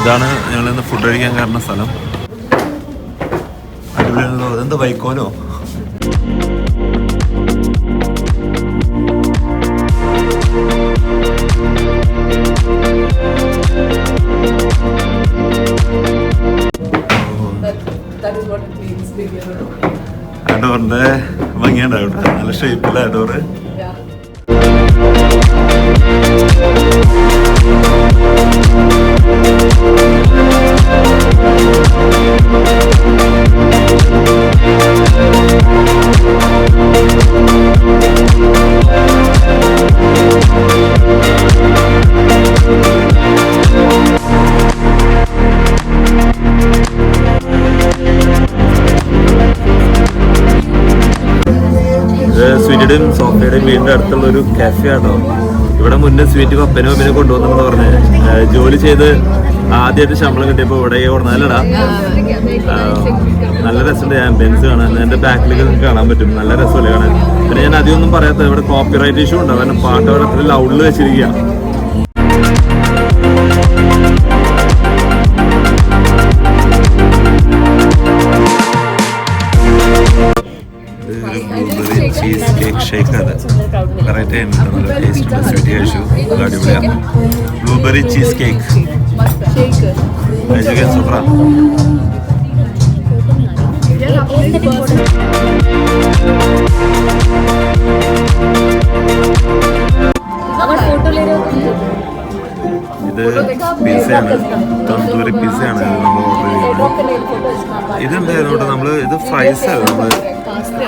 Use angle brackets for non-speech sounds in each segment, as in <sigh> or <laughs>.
ഇതാണ് ഞങ്ങൾ ഇന്ന് ഫുഡ് കഴിക്കാൻ കാരണം സ്ഥലം. അടിപൊളിയാണല്ലോ. എന്താ വൈക്കോലോ? That is what it means, big ഡോറിന്റെ ഭംഗിയുണ്ടാവും നല്ല ഷേപ്പില്ല ഡോറ് Yeah. സ്വീറ്റിയുടെയും വീടിന്റെ അടുത്തുള്ള ഒരു കഫേ ആണോ ഇവിടെ മുന്നേ സ്വീറ്റ് പപ്പനും അമ്മനെ കൊണ്ടുവന്നു പറഞ്ഞ്. ജോലി ചെയ്ത് ആദ്യമായിട്ട് ശമ്പളം കിട്ടിയപ്പോൾ ഇവിടെ കൊടുന്നല്ലടാ നല്ല രസമുണ്ട്. ആംബിയൻസ് കാണാൻ എന്റെ ബാക്കിലേക്ക് നിങ്ങൾക്ക് കാണാൻ പറ്റും. നല്ല രസമല്ലേ കാണാൻ. പിന്നെ ഞാൻ അധികമൊന്നും പറയാത്ത ഇവിടെ കോപ്പിറൈറ്റ് ഇഷ്യൂ ഉണ്ടാവും കാരണം പാട്ട് അവിടെ അത്ര ലൗഡിൽ വെച്ചിരിക്കുക ബ്ലൂബെറി ചീസ് കേക്ക് കഴിച്ചു സൂപ്പറാ ഇത് പിസയാണ് തന്തൂരി പിസയാണ് നമ്മൾ ഓർഡർ ചെയ്യുന്നത്. ഇതെന്തായിരുന്നു കേട്ടോ നമ്മൾ ഇത് ഫ്രൈസ് ആണ് നമ്മൾ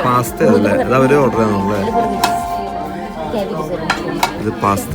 പാസ്ത അല്ലേ? ഇത് അവർ ഓർഡർ ചെയ്ത് നമ്മൾ. ഇത് പാസ്ത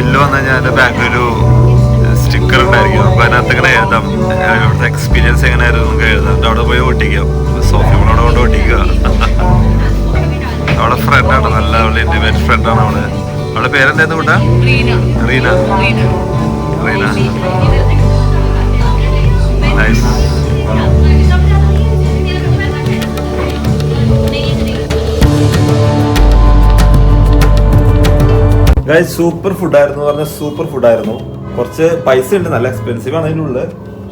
ബില്ല് വന്നു കഴിഞ്ഞാൽ അതിന്റെ ബാക്കിൽ ഒരു സ്റ്റിക്കർ ഉണ്ടായിരിക്കും. നമുക്ക് അതിനകത്ത് ഇങ്ങനെ എഴുതാം. അവിടുത്തെ ഇവിടുത്തെ എക്സ്പീരിയൻസ് എങ്ങനെയായിരുന്നു നമുക്ക് എഴുതാം. അവിടെ പോയി ഒട്ടിക്കാം മോളോട് കൊണ്ട് ഒട്ടിക്കുക അവളെ ഫ്രണ്ടാണ് നല്ല അവളുടെ ഇന്റിമേറ്റ് ഫ്രണ്ടാണ് അവൾ. അവളുടെ പേരെന്തായിരുന്നു കൂട്ടാ? Reena. Reena. Nice guys super food ആയിരുന്നു പറഞ്ഞ സൂപ്പർ ഫുഡ് ആയിരുന്നു. കുറച്ച് പൈസ ഉണ്ട് നല്ല എക്സ്പെൻസീവ് ആണ് അതിനുള്ളത്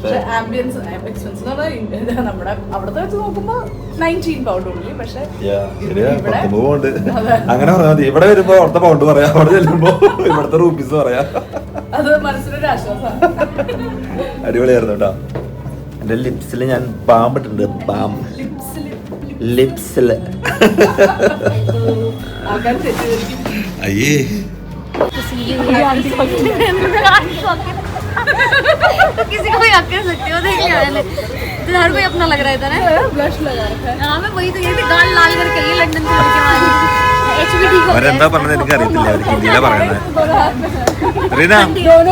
പക്ഷെ ആംബിയൻസ് എക്സ്പെൻസ് എന്ന് പറഞ്ഞാൽ നമ്മുടെ അവിടുത്തെ വെച്ച് നോക്കുമ്പോൾ നയന്റീൻ പൗണ്ട് ഉള്ളി. പക്ഷെ ശരിയാ ഇവിടെ പത്ത് പൗണ്ട് അതെ. അങ്ങനെ പറഞ്ഞാൽ മതി. ഇവിടെ വരുമ്പോ അവിടുത്തെ പൗണ്ട് പറയാം. അവിടെ ചെല്ലുമ്പോ ഇവിടുത്തെ റൂപ്പീസ് പറയാം. അത് മനസ്സിലൊരു ആശ്വാസമാണ് അടിപൊളിയായിരുന്നു കേട്ടോ. എന്റെ ലിപ്സിൽ ഞാൻ പാമ്പിട്ടുണ്ട്. പാമ്പ് ലിപ്സിൽ അയ്യേ. किसी को भी हक कर सकते हो देख लिया मैंने तो हर कोई अपना लग रहा था ना ब्लश लगा रखा है हाँ मैं वही तो ये थी गाल लाल करके ये लंदन से लड़के मारी एच बी ठीक हो അവരെന്താ പറഞ്ഞത് എനിക്ക് അറിയത്തില്ല അവർ ഹിന്ദിയിലാ പറയുന്നത് Reena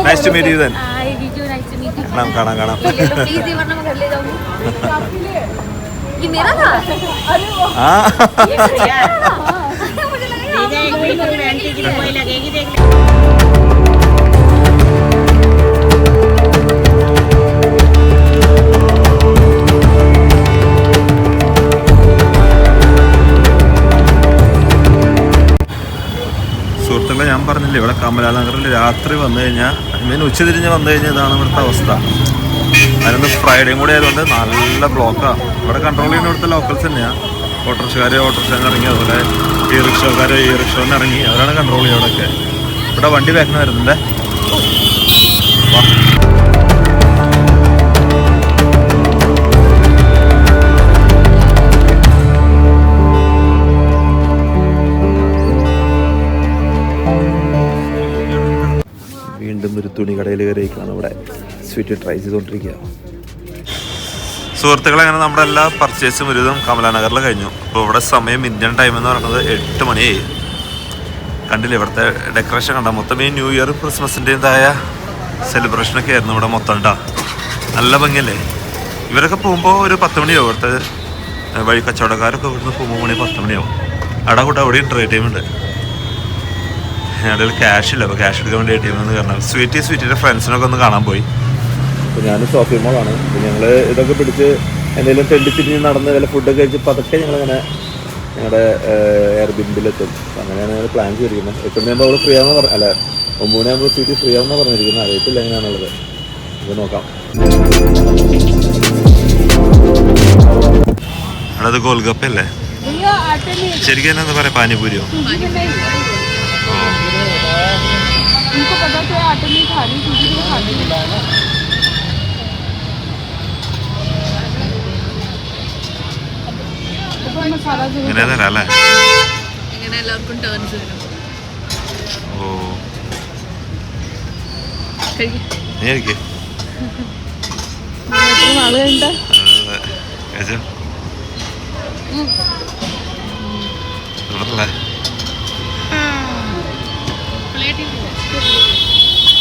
nice to meet you then hi जीजू नाइस टू मीट यू കാണാം കാണാം കാണാം प्लीज ये वरना मैं घर ले जाऊंगी ये मेरा था ആ मुझे लगा ये സുഹൃത്തുക്കളെ ഞാൻ പറഞ്ഞില്ലേ ഇവിടെ കമലാ നഗറിൽ രാത്രി വന്നു കഴിഞ്ഞാൽ മീൻ ഉച്ച തിരിഞ്ഞ് വന്നു കഴിഞ്ഞാൽ ഇതാണ് ഇവിടുത്തെ അവസ്ഥ. അതിനൊന്ന് ഫ്രൈഡേയും കൂടി ആയതുകൊണ്ട് നല്ല ബ്ലോക്കാണ് ഇവിടെ കൺട്രോൾ ചെയ്യുന്ന ഇവിടുത്തെ ലോക്കൽസ് തന്നെയാണ് ഓട്ടോറിക്ഷക്കാർ ഓട്ടോറിക്ഷ ഇറങ്ങി അതുപോലെ ഈ റിക്ഷക്കാര് ഈ റിക്ഷോന്ന് ഇറങ്ങി. അവരാണ് കൺട്രോൾ ചെയ്യുക ഇവിടെ വണ്ടി വേക്കണ വരുന്നുണ്ടേ വീണ്ടും ഒരു തുണി കടയിൽ കയറിയിരിക്കുകയാണ് ഇവിടെ. സ്വീറ്റ് ട്രൈ ചെയ്തുകൊണ്ടിരിക്കുക സുഹൃത്തുക്കളെ അങ്ങനെ നമ്മുടെ എല്ലാ പർച്ചേസും ഒരുവിധം കമലാനഗറിൽ കഴിഞ്ഞു. അപ്പോൾ ഇവിടെ സമയം ഇന്ത്യൻ ടൈം എന്ന് പറയുന്നത് എട്ട് മണിയായി. കണ്ടില്ലേ ഇവിടുത്തെ ഡെക്കറേഷൻ കണ്ട? മൊത്തം ഈ ന്യൂ ഇയർ ക്രിസ്മസിന്റെതായ സെലിബ്രേഷനൊക്കെ ആയിരുന്നു ഇവിടെ മൊത്തം ഉണ്ടാ നല്ല ഭംഗിയല്ലേ? ഇവരൊക്കെ പോകുമ്പോൾ ഒരു പത്ത് മണിയാവും. ഇവിടുത്തെ വഴി കച്ചവടക്കാരൊക്കെ ഇവിടുന്ന് പോകുമ്പോൾ മണി പത്ത് മണിയാവും. അവിടെ കൂടെ അവിടെ ട്രേ ടൈം ഉണ്ട്. അവിടെ ക്യാഷ് ഇല്ല അപ്പോൾ ക്യാഷ് എടുക്കാൻ വേണ്ടി എ ടി എം കാരണം സ്വീറ്റി സ്വീറ്റിന്റെ ഫ്രണ്ട്സിനൊക്കെ ഒന്ന് കാണാൻ പോയി. അപ്പോൾ ഞാൻ ഷോപ്പിംഗ് മോളാണ്. അപ്പോൾ ഞങ്ങൾ ഇതൊക്കെ പിടിച്ച് എന്തെങ്കിലും തെണ്ടി തിരിഞ്ഞ് നടന്ന് വല്ല ഫുഡൊക്കെ കഴിച്ച് പതുക്കെ ഞങ്ങളിങ്ങനെ ഞങ്ങളുടെ എയർ ബിൻബിലെത്തും അപ്പോൾ അങ്ങനെയാണ് ഞങ്ങൾ പ്ലാൻ ചെയ്തിരിക്കുന്നത്. എട്ട് അവൾ അവിടെ ഫ്രീ ആണെന്ന് പറഞ്ഞു അല്ല ഒമ്പത് സീറ്റ് ഫ്രീ ആണെന്ന് പറഞ്ഞിരിക്കുന്നത്. അറിയത്തില്ല എങ്ങനെയാണുള്ളത് ഇത് നോക്കാം. അത് ഗോൽഗപ്പല്ലേ ശരിക്കും എന്നാ പറയാ പാനിപൂരിയോ? ഓ. അല്ലേ? ഇങ്ങനെ എല്ലാവർക്കും ടേൺസ് വരും ഓ. കഴിക്കും.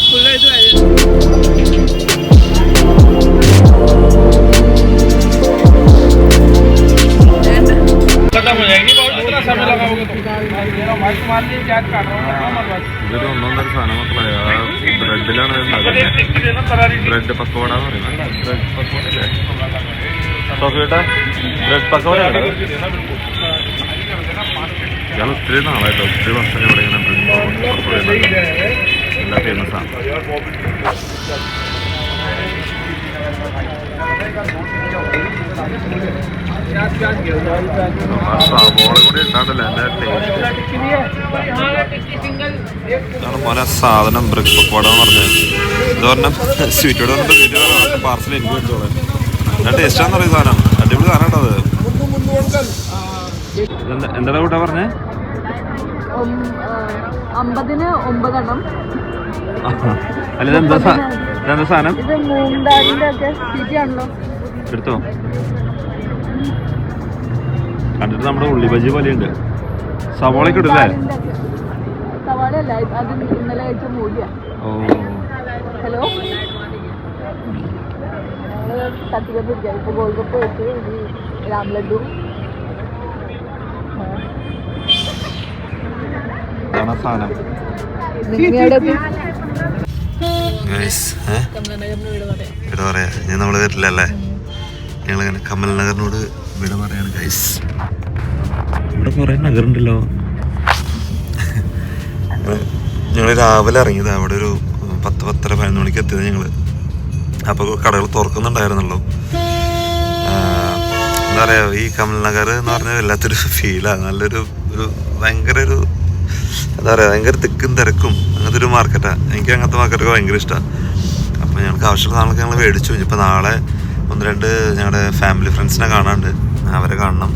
ഫുള്ളായിട്ട് ബ്രെഡ് പക്കവട എന്ന് പറയുന്നത് ബ്രെഡ് പക്കവട സോഫിയേട്ടാ ബ്രെഡ് പക്കവട ഞാൻ ഒത്തിരി നാളായിട്ടോ ഒത്തിരി വർഷം ഇവിടെ ഇങ്ങനെ ബ്രെഡ് പക്കവട ഉണ്ടാക്കുന്നത്. നല്ല ഫേമസ് ആണ് ആ സവോള ടേസ്റ്റ് ഇതാണ് സാധനം ബ്രിക് പക്കോട എന്ന് പറഞ്ഞത്. ഇത് പറഞ്ഞ സ്വീറ്റോട് പറഞ്ഞിട്ട് പാർസൽ എനിക്ക് വെച്ചോളെ. ഞാൻ ടേസ്റ്റാന്ന് പറയും സാധനം. അടിപൊളി സാധനം കേട്ടോ അത്. എന്താണ് കൂട്ടാ പറഞ്ഞേ? അമ്പതിന് ഒമ്പതെണ്ണം. അല്ല ഇതെന്താ സാധനം? എടുത്തോ? കണ്ടിട്ട് നമ്മുടെ ഉള്ളി ബജി പോലെയുണ്ട്. സവോളയൊക്കെ ഇടില്ലേ ഓ. ഹലോ? ഞങ്ങൾ തട്ടിക്കൊണ്ടിരിക്കുക ഇപ്പൊ ഗോൾഗപ്പ വെച്ച് ഇനി രാം ലഡു ഇതാണ് ആ സാധനം നിങ്ങളുടെ ഗൈസ് ഏ? വിട പറയാ. ഞാൻ നമ്മൾ വരില്ലല്ലേ? ഞങ്ങളിങ്ങനെ കമൽ നഗറിനോട് വിട പറയാണ് ഗൈസ് ഇവിടെ കുറേ നഗറുണ്ടല്ലോ. ഞങ്ങൾ രാവിലെ ഇറങ്ങിയത്. അവിടെ ഒരു പത്ത് പത്തര പതിനൊന്ന് മണിക്ക് എത്തിയത് ഞങ്ങൾ. അപ്പോൾ കടകൾ തുറക്കുന്നുണ്ടായിരുന്നല്ലോ. എന്താ പറയാ ഈ കമൽ നഗർ എന്ന് പറഞ്ഞാൽ വല്ലാത്തൊരു ഫീലാണ് നല്ലൊരു ഒരു ഭയങ്കര ഒരു എന്താ പറയുക ഭയങ്കര തിക്കും തിരക്കും. അങ്ങനത്തെ ഒരു മാർക്കറ്റാണ് എനിക്ക് അങ്ങനത്തെ മാർക്കറ്റൊക്കെ ഭയങ്കര ഇഷ്ടമാണ് അപ്പോൾ ഞങ്ങൾക്ക് ആവശ്യമുള്ള സാധനങ്ങളൊക്കെ ഞങ്ങൾ മേടിച്ചു. ഇപ്പോൾ നാളെ ഒന്ന് രണ്ട് ഞങ്ങളുടെ ഫാമിലി ഫ്രണ്ട്സിനെ കാണാനുണ്ട്. അവരെ കാണണം.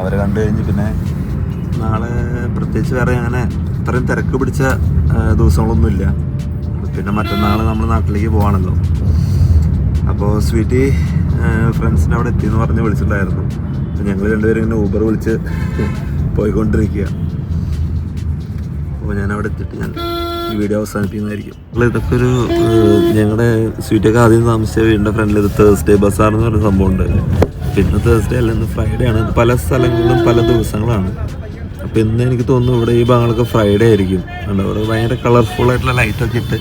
അവരെ കണ്ടു കഴിഞ്ഞ് പിന്നെ നാളെ പ്രത്യേകിച്ച് വേറെ അങ്ങനെ ഇത്രയും തിരക്ക് പിടിച്ച ദിവസങ്ങളൊന്നുമില്ല. പിന്നെ മറ്റന്നാൾ നമ്മൾ നാട്ടിലേക്ക് പോവാണല്ലോ. അപ്പോൾ സ്വീറ്റി ഫ്രണ്ട്സിന്റെ അവിടെ എത്തിയെന്ന് പറഞ്ഞ് വിളിച്ചിട്ടുണ്ടായിരുന്നു. അപ്പോൾ ഞങ്ങൾ രണ്ടുപേരും ഇങ്ങനെ ഊബർ വിളിച്ച് പോയിക്കൊണ്ടിരിക്കുക. അപ്പോൾ ഞാൻ അവിടെ എത്തിയിട്ട് ഞാൻ ഈ വീഡിയോ അവസാനിപ്പിക്കുന്നതായിരിക്കും. അപ്പോൾ ഇതൊക്കെ ഒരു ഞങ്ങളുടെ സ്വീറ്റൊക്കെ ആദ്യം താമസിച്ച വീടിന്റെ ഫ്രണ്ടിൽ ഒരു തേഴ്സ്ഡേ ബസാർ എന്ന് സംഭവം സംഭവമുണ്ട് പിന്നെ തേഴ്സ്ഡേ അല്ല ഇന്ന് ഫ്രൈഡേ ആണ്. പല സ്ഥലങ്ങളിലും പല ദിവസങ്ങളാണ്. അപ്പോൾ ഇന്ന് എനിക്ക് തോന്നുന്നു ഇവിടെ ഈ ഭാഗങ്ങളൊക്കെ ഫ്രൈഡേ ആയിരിക്കും. കണ്ടോ ഇവിടെ ഭയങ്കര കളർഫുൾ ആയിട്ടുള്ള ലൈറ്റൊക്കെ ഇട്ട്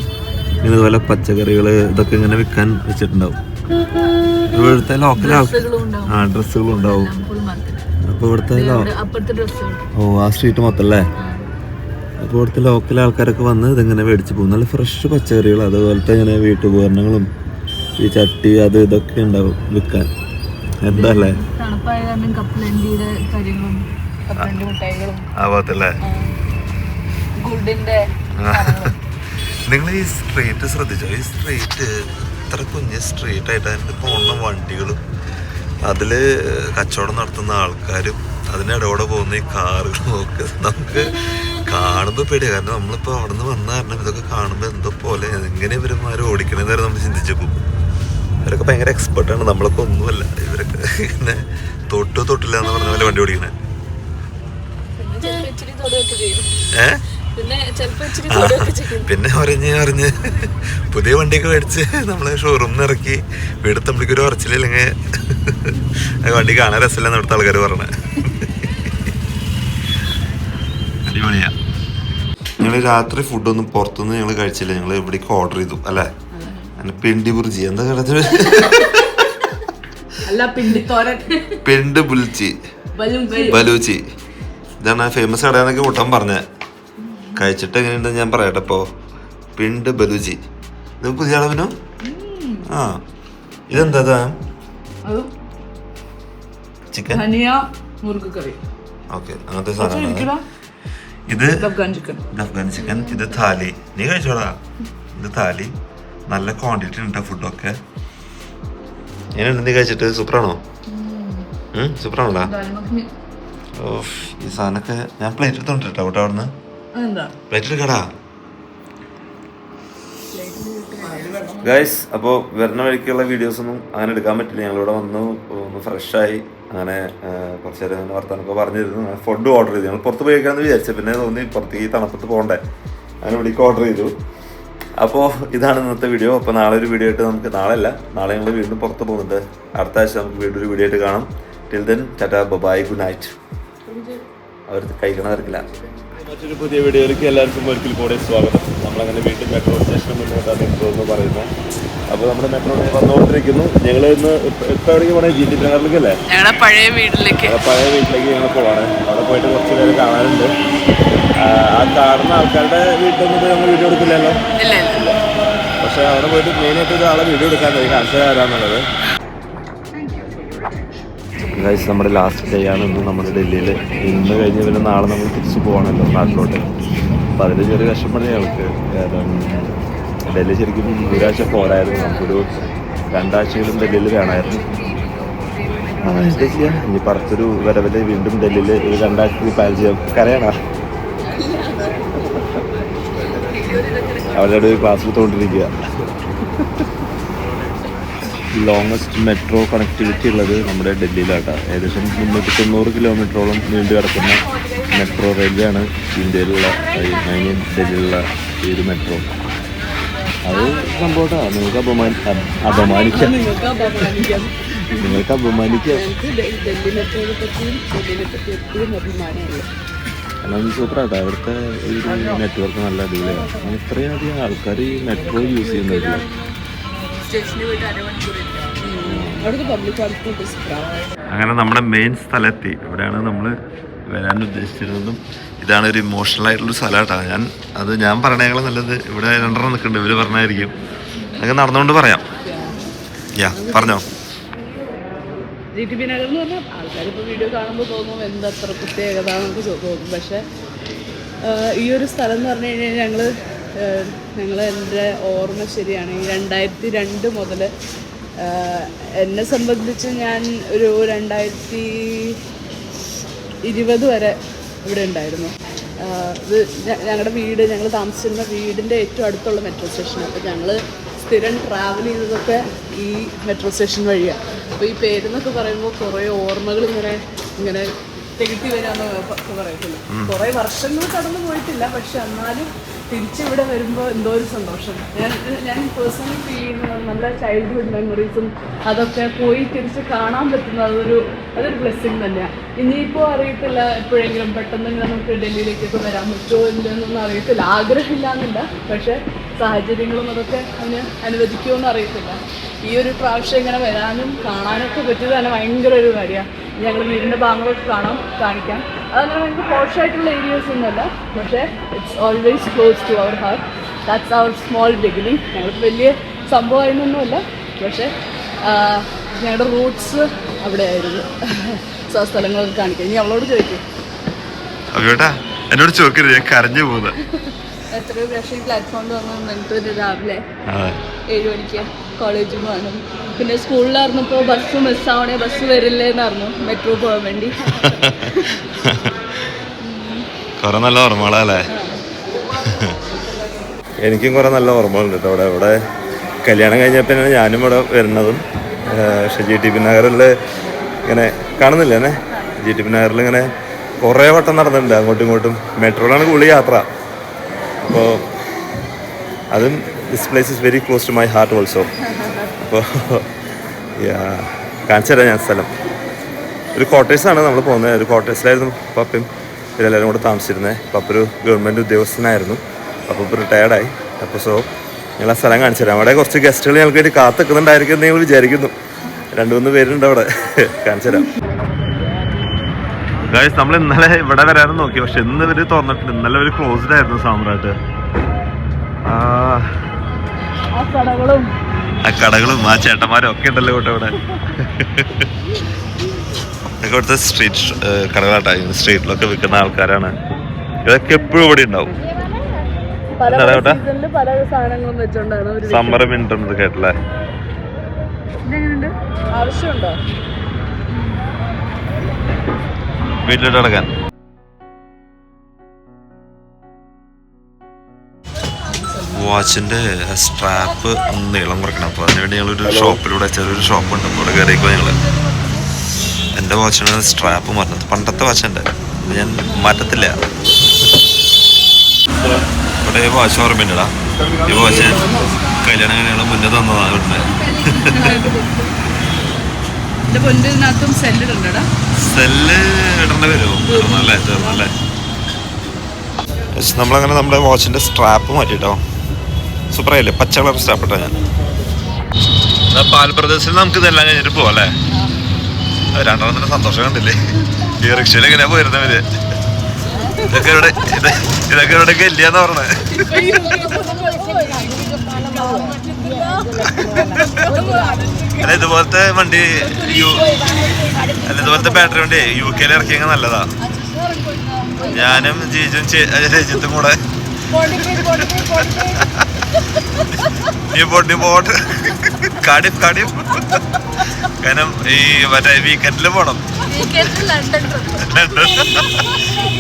ഇങ്ങനെ ഇതുപോലെ പച്ചക്കറികൾ ഇതൊക്കെ ഇങ്ങനെ വിൽക്കാൻ വെച്ചിട്ടുണ്ടാവും. ഇവിടുത്തെ ലോക്കൽ ആ ഡ്രസ്സുകളും ഉണ്ടാവും. അപ്പോൾ ഇവിടുത്തെ ഓ ആ സ്ട്രീറ്റ് മൊത്തം അല്ലേ അപ്പോൾ ഇവിടുത്തെ ലോക്കൽ ആൾക്കാരൊക്കെ വന്ന് ഇതിങ്ങനെ മേടിച്ച് പോകും. നല്ല ഫ്രഷ് പച്ചക്കറികൾ അതുപോലത്തെ ഇങ്ങനെ വീട്ടുപകരണങ്ങളും ഈ ചട്ടി അത് ഇതൊക്കെ ഉണ്ടാവും വിൽക്കാൻ. എന്താ അല്ലേ തണുപ്പായ കാരണം കപ്പലണ്ടിയുടെ കാര്യങ്ങളും കപ്പലണ്ടി മിഠായികളും. ആ ഭാഗത്തല്ലേ ഗുഡിന്റെ <laughs> നിങ്ങൾ ഈ സ്ട്രീറ്റ് ശ്രദ്ധിച്ചോ? ഈ സ്ട്രീറ്റ് ഇത്ര കുഞ്ഞ് സ്ട്രീറ്റ് ആയിട്ട് അതിന്റെ പോകുന്ന വണ്ടികളും അതിൽ കച്ചവടം നടത്തുന്ന ആൾക്കാരും അതിനിടയോടെ പോകുന്ന ഈ കാറുകളും ഒക്കെ നമുക്ക് കാണുമ്പോൾ പേടിയാ. കാരണം നമ്മളിപ്പോ അവിടെ നിന്ന് വന്ന കാരണം ഇതൊക്കെ കാണുമ്പോ എന്തോ പോലെ എങ്ങനെ ഇവരുമാരും ഓടിക്കണേന്ന് നമ്മൾ ചിന്തിച്ചു പോകും ഇവരൊക്കെ ഭയങ്കര എക്സ്പെർട്ടാണ് നമ്മളൊക്കെ ഒന്നുമല്ല. ഇവരൊക്കെ പിന്നെ തൊട്ടു തൊട്ടില്ല എന്ന് പറഞ്ഞ പോലെ വണ്ടി ഓടിക്കണേ. ഏഹ് പിന്നെ ഒരഞ്ഞ് ഇച്ചിരി ചെയ്യും. പിന്നെ അറിഞ്ഞ് അറിഞ്ഞ് പുതിയ വണ്ടിയൊക്കെ മേടിച്ച് നമ്മളെ ഷോറൂമിൽ ഇറക്കി ഇറക്കി വീടെത്തുമ്പോഴേക്കും ഒരു ഉറച്ചില്ലെങ്കിൽ വണ്ടി കാണാൻ രസമില്ലെന്ന് ഇവിടുത്തെ ആൾക്കാർ പറഞ്ഞ അടിപൊളിയാ. ഞങ്ങൾ രാത്രി ഫുഡൊന്നും പുറത്തുനിന്ന് ഞങ്ങൾ കഴിച്ചില്ല. ഞങ്ങൾ ഇവിടേക്ക് ഓർഡർ ചെയ്തു. അല്ലേ? അങ്ങനെ പെണ്ടി ബുർജി എന്താ കടത്തിന് അല്ല പിണ്ടിത്തോരൻ. പെണ്ട് ബുൽച്ചി ബലൂച്ചി. ഇതാണ് ഫേമസ് കടയെന്നൊക്കെ കൂട്ടാൻ പറഞ്ഞ. കഴിച്ചിട്ട് എങ്ങനെയുണ്ടെന്ന് ഞാൻ പറയട്ടെ ഇപ്പോ. പിണ്ട് ബലൂച്ചി. ഇത് പുതിയ അളവിനോ ആ. ഇതെന്താ ചിക്കൻ? ഓക്കെ അങ്ങനത്തെ സാധനം ഇത് അഫ്ഗാൻ ചിക്കൻ. ഇത് താലി. നീ കഴിച്ചോടാ? ഇത് താലി. നല്ല ക്വാണ്ടിറ്റി ഉണ്ട് ഫുഡൊക്കെ എങ്ങനെയുണ്ട് നീ കഴിച്ചിട്ട് സൂപ്പറാണോ? സൂപ്പറാണല്ലോ ഓഫ് ഈ സാധനമൊക്കെ ഞാൻ പ്ലേറ്റ് എടുത്തോണ്ട് കേട്ടോ അവിടെ അവിടുന്ന്? പ്ലേറ്റ് എടുക്കടാ. ഗൈസ് അപ്പോൾ വരുന്ന വഴിക്കുള്ള വീഡിയോസ് ഒന്നും അങ്ങനെ എടുക്കാൻ പറ്റില്ല. ഞങ്ങളിവിടെ വന്നു ഒന്ന് ഫ്രഷായി അങ്ങനെ കുറച്ച് നേരം അങ്ങനെ വർത്താനൊക്കെ പറഞ്ഞിരുന്നു. ഫുഡ് ഓർഡർ ചെയ്തു. ഞങ്ങൾ പുറത്ത് പോയി കഴിക്കാമെന്ന് വിചാരിച്ചു. പിന്നെ തോന്നി പുറത്തേക്ക് ഈ തണുപ്പത്ത് പോകണ്ടേ അങ്ങനെ ഇവിടേക്ക് ഓർഡർ ചെയ്തു. അപ്പോൾ ഇതാണ് ഇന്നത്തെ വീഡിയോ അപ്പോൾ നാളെ ഒരു വീഡിയോ ആയിട്ട് നമുക്ക് നാളെ അല്ല നാളെ ഞങ്ങൾ വീണ്ടും പുറത്ത് പോകുന്നുണ്ട്. അടുത്ത ആഴ്ച നമുക്ക് വീണ്ടും ഒരു വീഡിയോ ആയിട്ട് കാണാം. Till then tata bye good night അവർ കഴിക്കണം തിരക്കില്ല മറ്റൊരു പുതിയ വീഡിയോയിലേക്ക് എല്ലാവർക്കും ഒരിക്കൽ കൂടെ സ്വാഗതം. നമ്മളങ്ങനെ വീണ്ടും മെട്രോ സ്റ്റേഷനിൽ മുന്നോട്ടാണ് മെട്രോ എന്ന് പറയുന്നത് അപ്പോൾ നമ്മുടെ മെട്രോ വന്നുകൊണ്ടിരിക്കുന്നു. ഞങ്ങൾ ഇന്ന് ഇപ്പോൾ എവിടേക്ക് പോകണേ ജി ടി നഗറിലേക്ക് അല്ലേ ഞങ്ങളുടെ പഴയ വീട്ടിലേക്ക്. പഴയ വീട്ടിലേക്ക് ഞങ്ങൾ പോവാണ്. അവിടെ പോയിട്ട് കുറച്ച് പേര് കാണാനുണ്ട്. ആ, കാണുന്ന ആൾക്കാരുടെ വീട്ടിലൊന്നും പോയി നമ്മൾ വീഡിയോ എടുക്കില്ലല്ലോ പക്ഷേ അവിടെ പോയിട്ട് മെയിനായിട്ട് ഒരാളെ വീഡിയോ എടുക്കാൻ കാണിച്ചു തരാന്നുള്ളത് ഗൈസ് നമ്മുടെ ലാസ്റ്റ് ഡേ ആണ്. ഇന്ന് നമ്മുടെ ഡൽഹിയിൽ ഇന്ന് കഴിഞ്ഞ് പിന്നെ നാളെ നമ്മൾ തിരിച്ചു പോകണമല്ലോ നാട്ടിലോട്ട്. അപ്പോൾ അതിൽ ചെറിയ വിഷമമാണ് ഞങ്ങൾക്ക് കാരണം ഡൽഹി ശരിക്കും ഒരാഴ്ച പോരായിരുന്നു. നമുക്കൊരു രണ്ടാഴ്ചയിലും ഡൽഹിയിൽ വേണമായിരുന്നു. എന്താ ചെയ്യുക ഇനി അടുത്തൊരു വരവിൽ വീണ്ടും ഡൽഹിയിൽ ഒരു രണ്ടാഴ്ച പ്ലാൻ ചെയ്യാം. കരയാണോ? അവരുടെ ക്ലാസ് എടുത്തുകൊണ്ടിരിക്കുക ലോങ്ങസ്റ്റ് മെട്രോ കണക്ടിവിറ്റി ഉള്ളത് നമ്മുടെ ഡൽഹിയിലാട്ടോ. ഏകദേശം മുന്നൂറ്റി തൊണ്ണൂറ് കിലോമീറ്ററോളം നീണ്ടു കിടക്കുന്ന മെട്രോ റെയിൽവേ ആണ് ഇന്ത്യയിലുള്ള മെയിൻ ഡൽഹിയിലുള്ള ഈ ഒരു മെട്രോ അത് സംഭവട്ടാ നിങ്ങൾക്ക് അപമാനി അപ- അപമാനിക്കാം. നിങ്ങൾക്ക് അപമാനിക്കാം. കാരണം സൂപ്പറാട്ടോ അവിടുത്തെ ഈ നെറ്റ്വർക്ക് നല്ല അടിപൊളിയാണ് ഇത്രയധികം ആൾക്കാർ ഈ മെട്രോ യൂസ് ചെയ്യുന്നുണ്ട് സ്റ്റേഷനിൽ പോയിട്ട് അരമണിക്കൂർ അവിടുത്തെ പബ്ലിക് ട്രാൻസ്പോർട്ട് അങ്ങനെ നമ്മുടെ മെയിൻ സ്ഥലത്തി ഇവിടെയാണ് നമ്മൾ വരാൻ ഉദ്ദേശിച്ചിരുന്നതും ഇതാണ് ഒരു ഇമോഷണൽ ആയിട്ടുള്ള സ്ഥലമായിട്ടാണ് ഞാൻ അത് ഞാൻ പറയണേക്കാളും നല്ലത് ഇവിടെ രണ്ടെണ്ണം നിൽക്കുന്നുണ്ട് ഇവർ പറഞ്ഞായിരിക്കും. അങ്ങനെ നടന്നുകൊണ്ട് പറയാം. യാ പറഞ്ഞോ. ജി ടി പി നഗർ എന്ന് പറഞ്ഞാൽ ആൾക്കാരിപ്പോൾ വീഡിയോ കാണുമ്പോൾ തോന്നും എന്തത്ര പ്രത്യേകത എന്നൊക്കെ ചോ- തോന്നും. പക്ഷേ ആഹ് ഈ ഒരു സ്ഥലം എന്ന് പറഞ്ഞു കഴിഞ്ഞാൽ ഞങ്ങൾ ഞങ്ങൾ എന്റെ ഓർമ്മ ശരിയാണ്. ഈ രണ്ടായിരത്തി രണ്ട് മുതൽ എന്നെ സംബന്ധിച്ച് ഞാൻ ഒരു രണ്ടായിരത്തി ഇരുപത് വരെ ഇവിടെ ഉണ്ടായിരുന്നു. ഇത് ഞങ്ങളുടെ വീട് ഞങ്ങൾ താമസിച്ചിരുന്ന വീടിന്റെ ഏറ്റവും അടുത്തുള്ള മെട്രോ സ്റ്റേഷൻ അപ്പോൾ ഞങ്ങൾ സ്ഥിരം ട്രാവൽ ചെയ്തതൊക്കെ ഈ മെട്രോ സ്റ്റേഷൻ വഴിയാണ് അപ്പോൾ ഈ പേരെന്നൊക്കെ പറയുമ്പോൾ കുറേ ഓർമ്മകൾ ഇങ്ങനെ ഇങ്ങനെ തികട്ടി വരാമെന്ന് പറയത്തില്ല. കുറേ വർഷങ്ങൾ കടന്നു പോയിട്ടില്ല. പക്ഷെ എന്നാലും തിരിച്ചിവിടെ വരുമ്പോൾ എന്തോ ഒരു സന്തോഷം. ഞാൻ ഞാൻ പേഴ്സണലി ഫീൽ ചെയ്യുന്നത് നല്ല ചൈൽഡ്ഹുഡ് മെമ്മറീസും അതൊക്കെ പോയി തിരിച്ച് കാണാൻ പറ്റുന്ന അതൊരു അതൊരു ബ്ലെസ്സിങ് തന്നെയാണ് ഇനിയിപ്പോൾ അറിയത്തില്ല എപ്പോഴെങ്കിലും പെട്ടെന്ന് നമുക്ക് ഡൽഹിയിലേക്കൊക്കെ വരാൻ പറ്റുമോ ഇല്ലെന്നൊന്നും അറിയത്തില്ല. ആഗ്രഹമില്ല എന്നില്ല പക്ഷേ സാഹചര്യങ്ങളും അതൊക്കെ അതിന് അനുവദിക്കുമോ എന്ന് അറിയത്തില്ല. ഈ ഒരു പ്രാവശ്യം ഇങ്ങനെ വരാനും കാണാനൊക്കെ പറ്റിയത് തന്നെ ഭയങ്കര ഒരു കാര്യമാണ് ഞങ്ങൾ വീടിന്റെ ഭാഗങ്ങളൊക്കെ കാണാം കാണിക്കാം. അതങ്ങനെ നമുക്ക് പോഷായിട്ടുള്ള ഏരിയാസ് ഒന്നുമല്ല. പക്ഷേ it's always close to our heart that's our small beginning ഞങ്ങൾക്ക് വലിയ സംഭവമായിരുന്നൊന്നുമല്ല പക്ഷേ ഞങ്ങളുടെ റൂട്ട്സ് അവിടെ ആയിരുന്നു സോ ആ സ്ഥലങ്ങളൊക്കെ കാണിക്കാം. ഇനി അവളോട് ചോദിക്കും. എന്നോട് ചോദിക്കരുത്. ഞാൻ കരഞ്ഞു പോകുന്നത് എത്രയോ പ്രാവശ്യം പ്ലാറ്റ്ഫോമിൽ വന്നു നിന്നിട്ട് രാവിലെ ഏഴ് മണിക്ക് കോളേജിൽ പോകാനും പിന്നെ സ്കൂളിലായിരുന്നപ്പോൾ ബസ് മിസ്സാവണേ ബസ് വരില്ലേ എന്നായിരുന്നു മെട്രോ പോകാൻ വേണ്ടി. കുറെ നല്ല ഓർമ്മകളല്ലേ? എനിക്കും കുറെ നല്ല ഓർമ്മകളുണ്ട് കേട്ടോ അവിടെ ഇവിടെ കല്യാണം കഴിഞ്ഞപ്പോഴാണ് ഞാനും ഇവിടെ വരുന്നതും പക്ഷെ ജി ടി പി നഗറിൽ ഇങ്ങനെ കാണുന്നില്ല ജി ടി പി നഗറിൽ ഇങ്ങനെ കുറേ വട്ടം നടന്നിട്ടുണ്ട് അങ്ങോട്ടും ഇങ്ങോട്ടും. മെട്രോയിലാണ് കൂടുതൽ യാത്ര. അപ്പോൾ അതും this place is very close to my heart also അപ്പോൾ കാണിച്ചു തരാം ഞാൻ സ്ഥലം. ഒരു ക്വാർട്ടേഴ്സാണ് നമ്മൾ പോകുന്നത്. ഒരു ക്വാർട്ടേഴ്സിലായിരുന്നു പപ്പയും ഇവരെല്ലാവരും കൂടെ താമസിച്ചിരുന്നത് പപ്പ ഒരു ഗവൺമെന്റ് ഉദ്യോഗസ്ഥനായിരുന്നു. അപ്പോൾ ഇപ്പോൾ റിട്ടയർഡായി അപ്പോൾ സോ ഞങ്ങൾ ആ സ്ഥലം കാണിച്ചു തരാം അവിടെ കുറച്ച് ഗസ്റ്റുകൾ ഞങ്ങൾക്ക് വേണ്ടി കാത്തുക്കുന്നുണ്ടായിരിക്കും എന്ന് ഞങ്ങൾ വിചാരിക്കുന്നു. രണ്ട് മൂന്ന് പേരുണ്ട് അവിടെ. <laughs> കാണിച്ചു തരാം ഗായ്സ് നമ്മൾ ഇന്നലെ ഇവിടെ വരാനും നോക്കി. പക്ഷെ ഇന്ന് ഇവർ തുറന്നിട്ടുണ്ട്. ഇന്നലെ ഒരു ക്ലോസ്ഡ് ആയിരുന്നു സാമ്രാട്ട്. ആ കടകളും ആ ചേട്ടന്മാരും ഒക്കെ ഉണ്ടല്ലോ ഇവിടെ ഇവിടെ. ഇവിടുത്തെ സ്ട്രീറ്റ് കടകളാട്ടാ. സ്ട്രീറ്റിലൊക്കെ വിൽക്കുന്ന ആൾക്കാരാണ്. ഇതൊക്കെ എപ്പോഴും ഇവിടെ ഉണ്ടാവും. സമ്മർ വിന്റർ കേട്ടില്ലേ? ആവശ്യമുണ്ടോ? വീട്ടിലോട്ട് അടക്കാൻ വാച്ചിന്റെ സ്ട്രാപ്പ് നീളം കുറക്കണം അപ്പോൾ അതിനുവേണ്ടി ഞങ്ങളൊരു ഷോപ്പിലൂടെ ചെറിയൊരു ഷോപ്പ് ഉണ്ട് അവിടെ കയറിക്കോ ഞങ്ങൾ എന്റെ വാച്ചിന് സ്ട്രാപ്പ് മാറ്റുന്നത് പണ്ടത്തെ വാച്ചുണ്ട് ഞാൻ മാറ്റത്തില്ല. ഇവിടെ വാച്ച് ഓർമ്മയുണ്ടടാ. ഈ വാച്ച് കല്യാണം കഴിഞ്ഞാൽ മുന്നേ തന്നതാണ് ഇവിടുന്ന്. എന്റെ പൊന്നിനകത്തും സെല്ലിടുണ്ടടാ സെല്ല് ഇടേണ്ടി വരുമോ തീർന്നല്ലേ തീർന്നല്ലേ പക്ഷെ നമ്മളങ്ങനെ നമ്മുടെ വാച്ചിന്റെ സ്ട്രാപ്പ് മാറ്റിട്ടോ. സൂപ്പറായില്ലേ പച്ച കളർ സ്ട്രാപ്പ് ഇട്ടോ ഞാൻ. പാൽ പ്രദേശത്തിൽ നമുക്ക് ഇതെല്ലാം കഴിഞ്ഞിട്ട് പോവല്ലേ രണ്ടെണ്ണത്തിന് സന്തോഷം കണ്ടില്ലേ? ഈ റിക്ഷയിൽ എങ്ങനെയാ പോയിരുന്നവര് ഇതൊക്കെ ഇവിടെ ഇത് ഇതൊക്കെ ഇവിടെ ഇല്ലയെന്നാ പറഞ്ഞത് അല്ല ഇതുപോലത്തെ വണ്ടി യു അല്ല ഇതുപോലത്തെ ബാറ്ററി വണ്ടി യു കെയിൽ ഇറക്കിയെങ്കിൽ നല്ലതാ. ഞാനും ജീജും രജിത്തും കൂടെ. നീ പൊട്ടി പോട്ട് കാടിഫ് കാടിഫ് കാരണം ഈ മറ്റേ വീക്കെൻഡിൽ പോണം. ലണ്ടൻ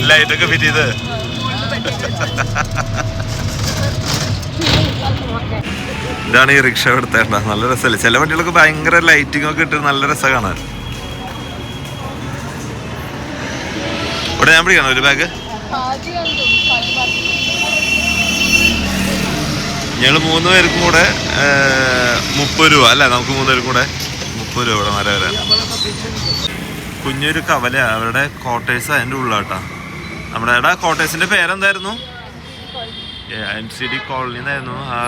ലൈറ്റൊക്കെ ഫിറ്റ് ചെയ്ത്. ഇതാണ് ഈ റിക്ഷ എടുത്തേണ്ട നല്ല രസമല്ലേ? ചില വണ്ടികളൊക്കെ ഭയങ്കര ലൈറ്റിംഗ് ഒക്കെ ഇട്ട് നല്ല രസം കാണാൻ. ഇവിടെ ഞാൻ പിടിക്കണം? ഒരു ബാഗ് ഞങ്ങൾ മൂന്ന് പേർക്കും കൂടെ മുപ്പത് രൂപ അല്ല? നമുക്ക് മൂന്ന് പേർക്കും കൂടെ മുപ്പത് രൂപ ഇവിടെ മര വരാൻ കുഞ്ഞൊരു കവല അവരുടെ കോട്ടേഴ്സ് അതിന്റെ ഉള്ളാട്ടാ. നമ്മുടെ എടാ കോട്ടേഴ്സിന്റെ പേരെന്തായിരുന്നു? എൻ സി ഡി കോളനി എന്നായിരുന്നു ആ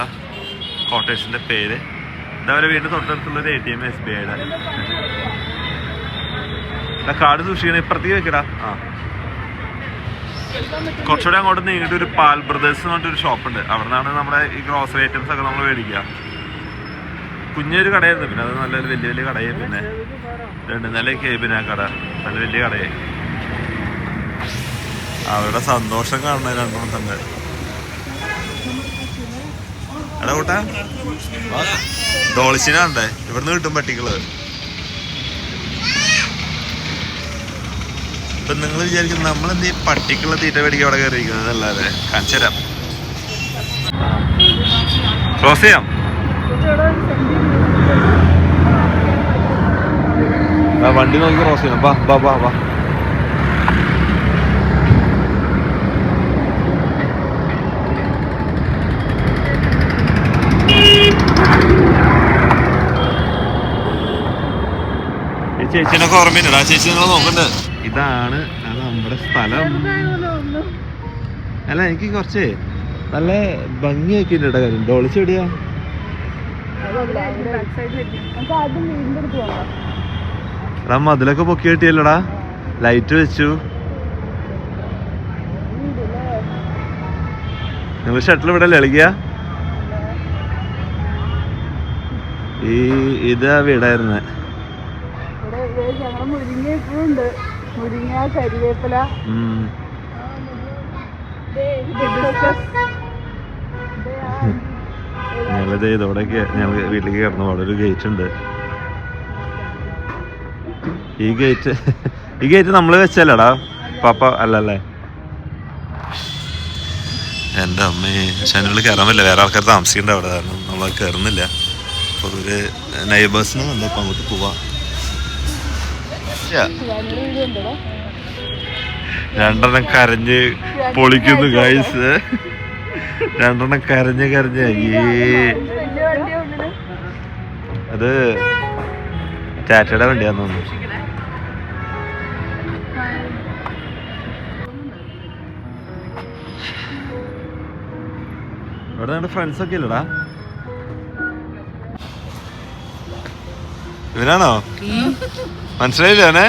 കോട്ടേഴ്സിന്റെ പേര്. ഇതവരെ വീണ്ടും തൊട്ടടുത്തുള്ള ഒരു A T M S B ഐയുടെ കാട് സൂക്ഷിക്കണം ഇപ്പുറത്തേക്ക് വെക്കടാ. ആ. കുറച്ചുകൂടെ അങ്ങോട്ട് നീങ്ങിട്ട് ഒരു പാൽ ബ്രദേഴ്സ് എന്ന് പറഞ്ഞിട്ടൊരു ഷോപ്പ് ഉണ്ട് അവിടെ നിന്നാണ് നമ്മുടെ ഈ ഗ്രോസറി ഐറ്റംസ് ഒക്കെ നമ്മൾ മേടിക്കുക. കുഞ്ഞൊരു കടയായിരുന്നു. പിന്നെ അത് നല്ലൊരു വലിയ വലിയ കടയായി. പിന്നെ രണ്ട് നിലയൊക്കെ ആയി പിന്നെ ആ കട. നല്ല വലിയ കടയായി. അവരുടെ സന്തോഷം കാണണം രണ്ടുമൂന്ന് തന്നെ എടാ കൂട്ടാ. ഡോളിച്ചിനുണ്ടേ ഇവിടുന്ന് കിട്ടും പട്ടികൾ. ഇപ്പൊ നിങ്ങൾ വിചാരിക്കും നമ്മളെന്ത് ഈ പട്ടിക്കുള്ള തീറ്റ പേടിക്ക് അവിടെ കയറിയിരിക്കുന്നത് അല്ലാതെ കാണിച്ചു ക്ലോസ് ചെയ്യാം വണ്ടി നോക്കി ക്രോസ് ചെയ്യണം വാ വാ വാ വാ. ചേച്ചിനൊക്കെ ഓർമ്മയുണ്ട്. ആ ചേച്ചി നിങ്ങൾ നോക്കണ്ട്. ഇതാണ് നമ്മുടെ സ്ഥലം. അല്ല എനിക്ക് കുറച്ച് നല്ല ഭംഗിയൊക്കെ ഉണ്ട് കാര്യം ഡോളിച്ചെടിയാ എടാ മതിലൊക്കെ പൊക്കി കിട്ടിയല്ലോടാ. ലൈറ്റ് വെച്ചു. നിങ്ങൾ ഷട്ടിൽ ഇവിടെ ലളിക്കുക ഈ ഇതാ വീടായിരുന്നു. ഞങ്ങളുടെ മുരിങ്ങ മുരിങ്ങ ഞങ്ങൾ വീട്ടിലേക്ക് കയറുന്നു അവിടെ ഒരു ഗേറ്റ് ഉണ്ട്. ഈ ഗേറ്റ് ഈ ഗേറ്റ് നമ്മൾ വെച്ചല്ലടാ. പാപ്പ അല്ലല്ലേ? എന്റെ അമ്മയെ പക്ഷെ അതിനുള്ളിൽ കയറാൻ പറ്റില്ല. വേറെ ആൾക്കാർ താമസിക്കേണ്ട അവിടെ. കാരണം നമ്മൾ കയറുന്നില്ല. അപ്പോൾ ഒരു നൈബേഴ്സിന് വന്നപ്പോൾ അങ്ങോട്ട് പോവാം. രണ്ടെണ്ണം കരഞ്ഞ് പൊളിക്കുന്നു ഗൈസ് രണ്ടെണ്ണം കരഞ്ഞ് കരഞ്ഞ്. അയ്യേ. അത് ടാറ്റയുടെ വണ്ടിയാന്ന് തോന്നുന്നു. ഇവിടെ നമ്മുടെ ഫ്രണ്ട്സ് ഒക്കെ ഇല്ലടാ. ഇവനാണോ? മനസ്സിലായില്ലേ അവനെ?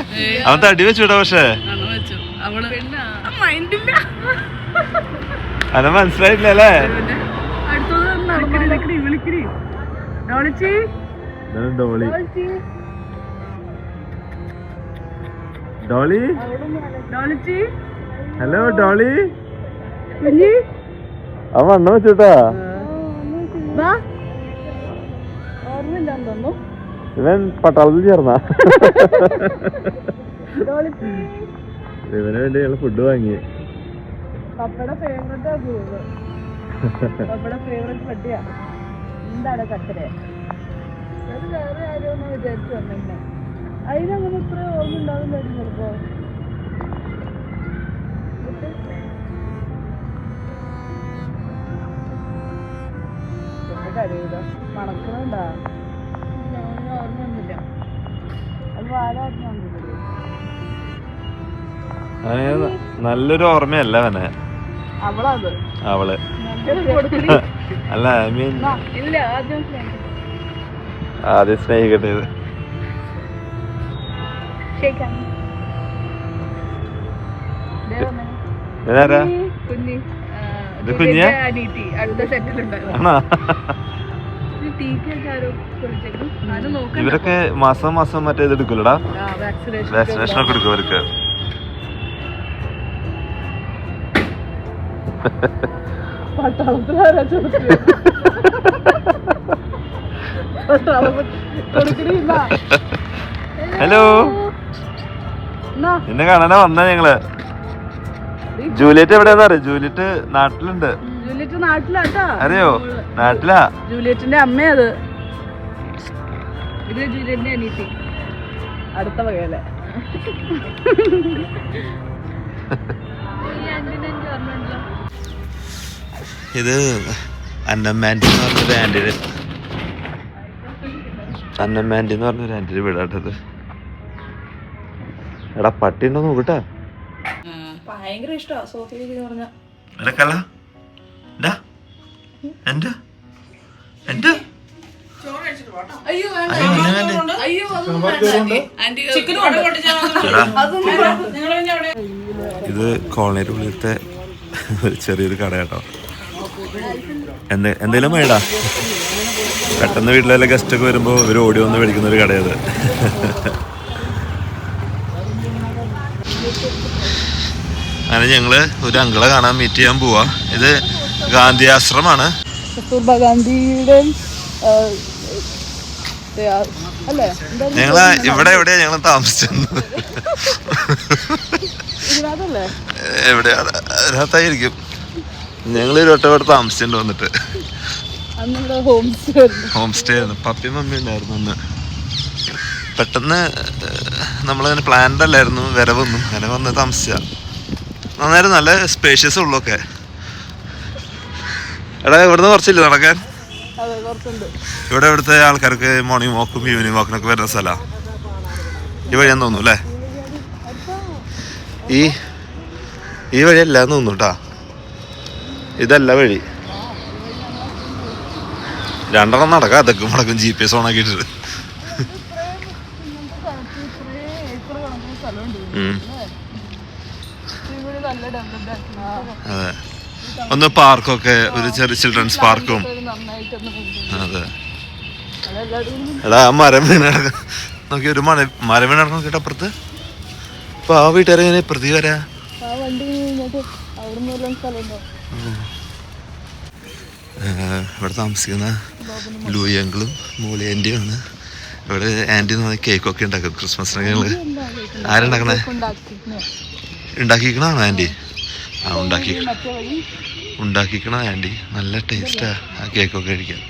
അവൻ തടി വെച്ചുവിടാ പക്ഷേ. അവനെ മനസ്സിലായില്ല അല്ലേ? ഡോളി. ഡോളി? ഡോളിച്ചി. Hello Dolly? അവൻ വണ്ണ വെച്ചുട്ടാ. ഇവൻ പട്ടാളത്തിൽ ചേർന്ന. ഇവന് വേണ്ടി ഞങ്ങൾ ഫുഡ് വാങ്ങി. എന്താണ് വേറെ വിചാരിച്ചു അതിനങ്ങനെ ഇത്ര ഓർമ്മ ചിലപ്പോ. മണക്കണുണ്ടാ? നല്ലൊരു ഓർമ്മയല്ല അവനെ. അവൾ. <laughs> അല്ല ഐ മീൻ ആദ്യം സ്നേഹിക്കും. ആദ്യം സ്നേഹിക്കട്ടെ ഇത്. ഇതാരാ? ഇത് കുഞ്ഞിയാ? അടുത്ത സെറ്റിലുണ്ടായിരുന്നു ആണോ? <laughs> ഇവരൊക്കെ മാസം മാസം മറ്റേ ഇത് എടുക്കൂലടാ. വാക്സിനേഷൻ ഒക്കെ എടുക്കും അവർക്ക്? ഹലോ എന്നെ? നിന്നെ കാണാനാ വന്ന ഞങ്ങൾ. ജൂലിയറ്റ് എവിടെയാന്ന് അറിയോ? ജൂലിയറ്റ് നാട്ടിലുണ്ട്. നാട്ടിലാട്ടാ. അറിയോ നാട്ടിലാ? ജൂലിയറ്റിന്റെ അമ്മയത്. ഇത് ജൂലിയറ്റിന്റെ അനീത്തി അടുത്ത വകയല്ലേ ഇത് അന്നമാൻഡി എന്ന് പറഞ്ഞൊരു ആന്റിന് അന്നമാൻഡി എന്ന് പറഞ്ഞൊരു വീടാട്ടത് എടാ പട്ടി ഉണ്ടോ നോക്കട്ടെ ഭയങ്കര ഇഷ്ടമാണ് സോഫിയ പറഞ്ഞ. എടാ, അതൊന്നും ഇത് കോളനി ഉള്ളിലത്തെ ഒരു ചെറിയൊരു കട കേട്ടോ. എന്ത് എന്തേലും വേടാ പെട്ടെന്ന് വീട്ടിലെ ഗസ്റ്റ് ഒക്കെ വരുമ്പോൾ ഇവർ ഓടി വന്ന് മേടിക്കുന്ന ഒരു കടയത്. അങ്ങനെ ഞങ്ങൾ ഒരു അങ്കിളെ കാണാൻ മീറ്റ് ചെയ്യാൻ പോവാ. ഇത് ഗാന്ധി ആശ്രമാണ് കസ്തൂർബ ഗാന്ധിയുടെ ഞങ്ങൾ ഇവിടെ എവിടെയാ ഞങ്ങൾ താമസിച്ചത്? എവിടെയാണ് അതിനകത്തായിരിക്കും. ഞങ്ങൾ ഒരു താമസിച്ചിട്ടുണ്ട് വന്നിട്ട്. ഹോം സ്റ്റേ ആയിരുന്നു. പപ്പി മമ്മി ഉണ്ടായിരുന്നു അന്ന്. പെട്ടെന്ന് നമ്മളതിന് പ്ലാൻഡ് അല്ലായിരുന്നു. വരവൊന്നും. അങ്ങനെ വന്ന് താമസിച്ച നന്നായിരുന്നു നല്ല സ്പേഷ്യസ് ഉള്ളൊക്കെ എടാ ഇവിടുന്ന് കുറച്ചില്ല നടക്കാൻ? ഇവിടെ ഇവിടുത്തെ ആൾക്കാർക്ക് മോർണിംഗ് വാക്കും ഈവനിങ് വാക്കിനൊക്കെ വരുന്ന സ്ഥലമാണ് ഈ വഴിയാന്ന് തോന്നുന്നു അല്ലേ? ഈ ഈ വഴിയല്ല എന്ന് തോന്നുന്നു കേട്ടാ ഇതല്ല വഴി. രണ്ടെണ്ണം നടക്കാം അതൊക്കെ മുടക്കും ജി പി എസ് ഓൺ അതെ. ഒന്ന് പാർക്കൊക്കെ ഒരു ചെറിയ ചിൽഡ്രൻസ് പാർക്കും അതെ. എടാ ആ മരം വീണ് നോക്കി ഒരു മര മരം വീണടക്കം കേട്ടപ്പുറത്ത് കേട്ടോ അപ്പുറത്ത്. അപ്പൊ ആ വീട്ടുകാരെങ്ങനെ പ്രതി വരാ. ഇവിടെ താമസിക്കുന്ന ലൂയി അങ്കിളും മൂലി ആന്റിയുമാണ് ഇവിടെ ആന്റി എന്ന് പറഞ്ഞാൽ കേക്കൊക്കെ ഉണ്ടാക്കും ക്രിസ്മസിനൊക്കെ ഞങ്ങൾ ആരുണ്ടാക്കണേ? ഉണ്ടാക്കിയിരുന്നേ ഉണ്ടാക്കിക്കണാണോ ആന്റി ആ ഉണ്ടാക്കിക്കണ നല്ല ടേസ്റ്റാ ആ കേക്കൊക്കെ കഴിക്കാൻ.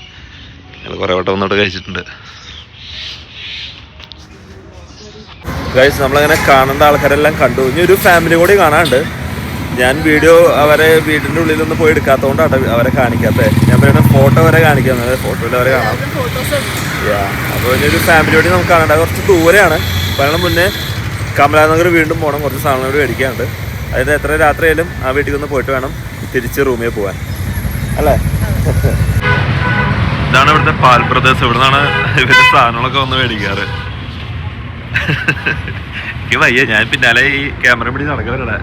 ഞങ്ങൾ കുറേ വട്ടം ഒന്നോട്ട് കഴിച്ചിട്ടുണ്ട്. ഗൈസ് നമ്മളങ്ങനെ കാണേണ്ട ആൾക്കാരെല്ലാം കണ്ടു. ഇനി ഒരു ഫാമിലി കൂടി കാണാണ്ട് ഞാൻ വീഡിയോ അവരെ വീടിന്റെ ഉള്ളിലൊന്നും പോയി എടുക്കാത്തതുകൊണ്ടാണ് അവരെ കാണിക്കാത്തത്. ഞാൻ പറയുന്ന ഫോട്ടോ വരെ കാണിക്കാം. ഫോട്ടോയിൽ അവരെ കാണാം. യാ അപ്പോൾ ഇനി ഒരു ഫാമിലി കൂടി നമുക്ക് കാണണ്ട കുറച്ച് ദൂരെയാണ്. പറയണ മുന്നേ കമലാനഗർ വീണ്ടും പോകണം കുറച്ച് സാധനങ്ങൾ മേടിക്കാനുണ്ട്. അതായത് എത്ര രാത്രിയായാലും ആ വീട്ടിൽ നിന്ന് പോയിട്ട് വേണം തിരിച്ച് റൂമിൽ പോവാൻ. അല്ലേ? ഇതാണ് ഇവിടുത്തെ പാൽ പ്രദേശം ഇവിടെ നിന്നാണ് ഇവരുടെ സാധനങ്ങളൊക്കെ വന്ന് മേടിക്കാറ്. എനിക്ക് വയ്യ. ഞാൻ പിന്നാലെ ഈ ക്യാമറ പിടി നടക്കാറില്ല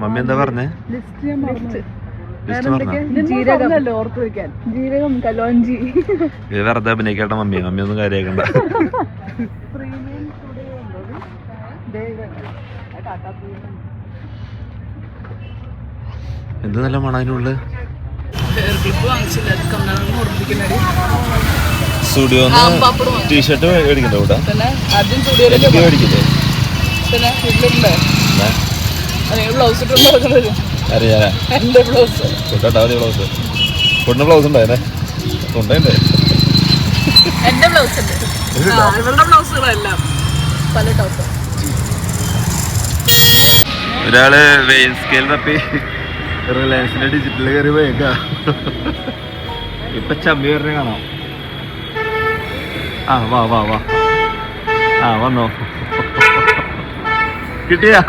മമ്മി എന്താ പറഞ്ഞേ. ജീരകം. കലോഞ്ചി. ഇത് വെറുതെ അഭിനയിക്കട്ടെ മമ്മി മമ്മി ഒന്നും കാര്യമാക്കണ്ട എന്ത് നല്ല മണം അതിനുള്ളിൽ സ്റ്റുഡിയോ ടീഷർട്ട് മേടിക്കണ്ടോ ഇവിടെ? മേടിക്കില്ലേ ബ്ലൗസ് ഇട്ട് നടക്കുന്നത് അറിയാനാ എന്റെ ബ്ലൗസ് ബ്ലൗസ് കൊണ്ട ബ്ലൗസ് ഉണ്ടായിരുന്നേ കൊണ്ടേ എന്റെ ബ്ലൗസ് ഉണ്ട്. ആ, ഇവരുടെ ബ്ലൗസുകളെല്ലാം പല ടോപ്പ് ഒരാൾ വെയിൻ സ്കെയിൽ തപ്പി റിലയൻസിന്റെ ഡിജിറ്റൽ കയറി പോയേക്ക. ഇപ്പൊ ചമ്മി വരണേ കാണാം. ആ വാ വാ വാ. ആ വന്നോ. കിട്ടിയാ?